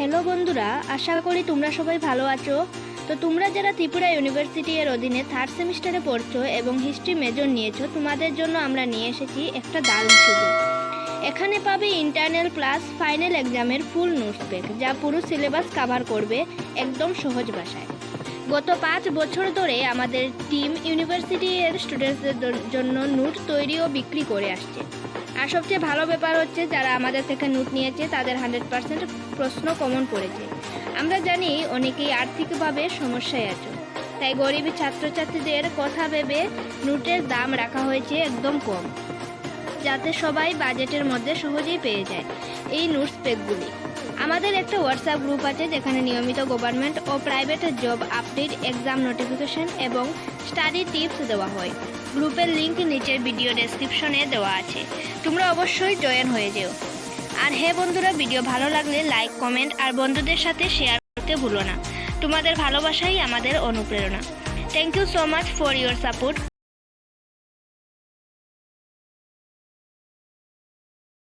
Hello বন্ধুরা, আশা করি তোমরা সবাই ভালো আছো। তো তোমরা যারা ত্রিপুরা ইউনিভার্সিটি এর অধীনে থার্ড সেমিস্টারে পড়ছো এবং হিস্ট্রি মেজর নিয়েছো, তোমাদের জন্য আমরা নিয়ে এসেছি একটা দারুণ সুযোগ। এখানে পাবে ইন্টারনাল প্লাস ফাইনাল এক্সামের ফুল নোটস পেক যা পুরো সিলেবাস কভার করবে একদম সহজ ভাষায়। গত পাঁচ বছর ধরে আমাদের টিম ইউনিভার্সিটি এর স্টুডেন্টসদের জন্য নোট তৈরি ও বিক্রি করে আসছে। আর সবচেয়ে ভালো ব্যাপার হচ্ছে যারা আমাদের থেকে নোট নিয়েছে, তাদের হান্ড্রেড পার্সেন্ট প্রশ্ন কমন পড়েছে। আমরা জানি অনেকেই আর্থিকভাবে সমস্যায় আছে। তাই গরিব ছাত্রছাত্রীদের কথা ভেবে নোটের দাম রাখা হয়েছে একদম কম, যাতে সবাই বাজেটের মধ্যে সহজেই পেয়ে যায়। এই নোটস পেকগুলি। আমাদের একটা হোয়াটসঅ্যাপ গ্রুপ আছে যেখানে নিয়মিত গভর্নমেন্ট ও private job update exam notification এবং স্টাডি টিপস দেওয়া হয়। গ্রুপের লিংক নিচের ভিডিও ডেসক্রিপশনে দেওয়া আছে। তোমরা অবশ্যই জয়েন হয়ে যেও। আর হ্যাঁ বন্ধুরা ভিডিও ভালো লাগলে লাইক কমেন্ট আর বন্ধুদের সাথে শেয়ার করতে ভুলো না। তোমাদের ভালোবাসাই আমাদের অনুপ্রেরণা। Thank you so much for your support